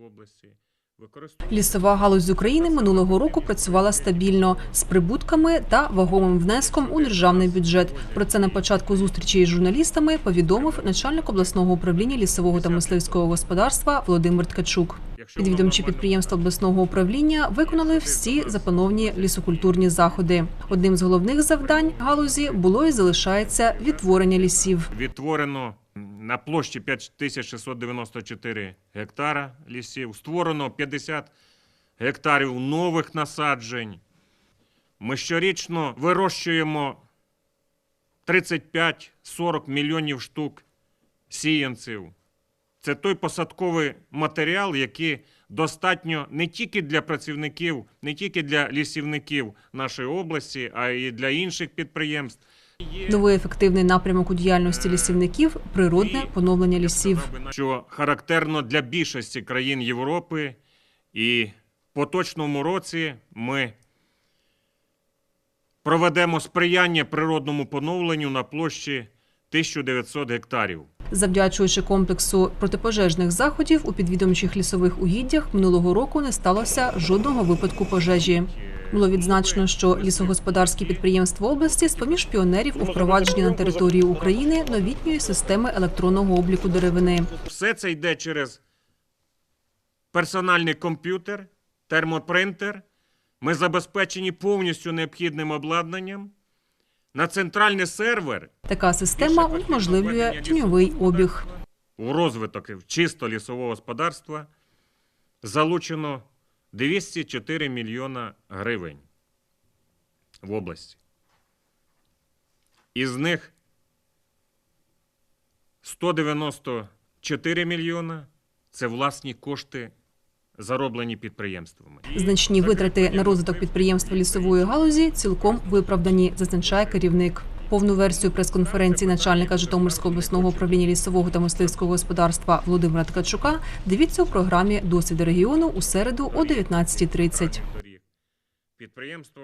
в області Лісова галузь України минулого року працювала стабільно з прибутками та вагомим внеском у державний бюджет. Про це на початку зустрічі із журналістами повідомив начальник обласного управління лісового та мисливського господарства Володимир Ткачук. Нормально підприємства обласного управління виконали всі заплановані лісокультурні заходи. Одним з головних завдань галузі було і залишається відтворення лісів. Відтворено на площі 5694 гектара лісів, створено 50 гектарів нових насаджень. Ми щорічно вирощуємо 35-40 мільйонів штук сіянців. Це той посадковий матеріал, який достатньо не тільки для працівників, не тільки для лісівників нашої області, а й для інших підприємств. Новий ефективний напрямок у діяльності лісівників природне поновлення лісів. що характерно для більшості країн Європи, і в поточному році ми проведемо сприяння природному поновленню на площі 1900 гектарів. Завдячуючи комплексу протипожежних заходів у підвідомчих лісових угіддях минулого року не сталося жодного випадку пожежі. Було відзначено, що лісогосподарські підприємства області з поміж піонерів у впровадженні на території України новітньої системи електронного обліку деревини. Все це йде через персональний комп'ютер, термопринтер. Ми забезпечені повністю необхідним обладнанням. На центральний сервер Така система унеможливлює тіньовий обіг. у розвиток чисто лісового господарства залучено 204 мільйона гривень в області. Із них 194 мільйона це власні кошти, зароблені підприємствами. Значні витрати на розвиток підприємства лісової галузі цілком виправдані, зазначає керівник. Повну версію прес-конференції начальника Житомирського обласного управління лісового та мисливського господарства Володимира Ткачука дивіться у програмі Досвід регіону у середу о 19.30. Підприємство